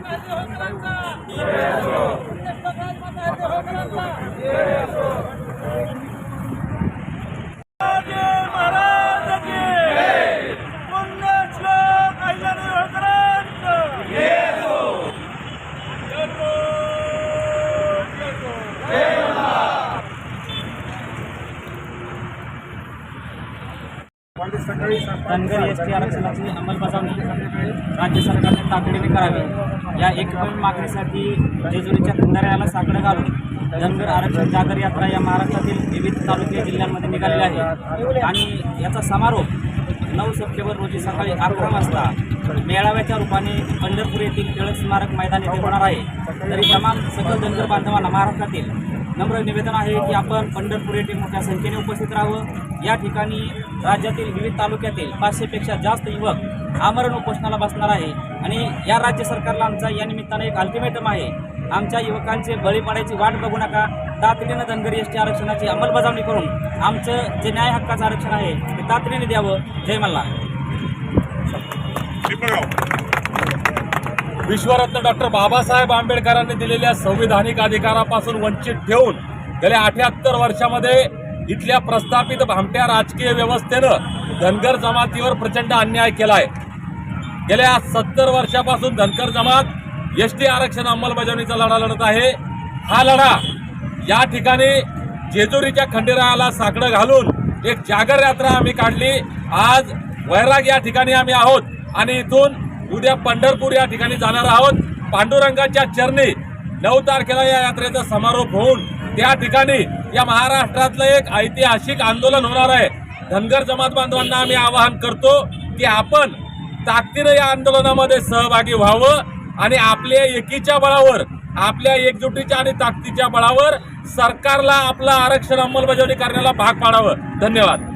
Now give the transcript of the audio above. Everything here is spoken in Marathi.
Grazie, oltre la Dhangar S T आरक्षणाची अंमलबजावणी राज्य सरकारने तातडीने करावी. या एकमेव मागणीसाठी जेजुरीच्या खंडाऱ्याला साकडं घालून धनगर आरक्षण जागर यात्रा या महाराष्ट्रातील विविध तालुके जिल्ह्यांमध्ये निघालेली आहे. आणि याचा समारोप नऊ सप्टेंबर रोजी सकाळी अकरा वाजता मेळाव्याच्या रूपाने पंढरपूर येथील टिळक स्मारक मैदान येथे होणार आहे. तरी तमाम सकल धनगर बांधवांना महाराष्ट्रातील नम्र निवेदन आहे की आपण पंढरपूर येथे मोठ्या संख्येने उपस्थित राहावं. या ठिकाणी राज्यातील विविध तालुक्यातील पाचशेपेक्षा जास्त युवक आमरण उपोषणाला बसणार आहे. आणि या राज्य सरकारला आमचा या निमित्तानं एक अल्टिमेटम आहे. आमच्या युवकांचे बळी पाडायची वाट बघू नका. तातडीनं धनगरी एस टी आरक्षणाची अंमलबजावणी करून आमचं जे न्याय हक्काचं आरक्षण आहे ते तातडीने द्यावं. जय मल्ला विश्वरत्न डॉक्टर बाबासाहेब आंबेडकरांनी दिलेल्या संविधानिक अधिकारापासून वंचित ठेवून गेल्या अठ्याहत्तर वर्षामध्ये इथल्या प्रस्थापित भामट्या राजकीय व्यवस्थेनं धनगर जमातीवर प्रचंड अन्याय केलाय. गेल्या सत्तर वर्षापासून धनगर जमात एस टी आरक्षण अंमलबजावणीचा लढा लढत आहे. हा लढा या ठिकाणी जेजुरीच्या खंडेरायाला साकडं घालून एक जागर यात्रा आम्ही काढली. आज वैराग या ठिकाणी आम्ही आहोत आणि इथून उद्या पंढरपूर या ठिकाणी जाणार आहोत. पांडुरंगाच्या चरणी नऊ तारखेला या यात्रेचा समारोप होऊन त्या ठिकाणी या महाराष्ट्रातलं एक ऐतिहासिक आंदोलन होणार आहे. धनगर जमात बांधवांना आम्ही आवाहन करतो की आपण ताकदीनं या आंदोलनामध्ये सहभागी व्हावं आणि आपल्या एकीच्या बळावर आपल्या एकजुटीच्या आणि ताकदीच्या बळावर सरकारला आपलं आरक्षण अंमलबजावणी करण्याला भाग पाडावं. धन्यवाद.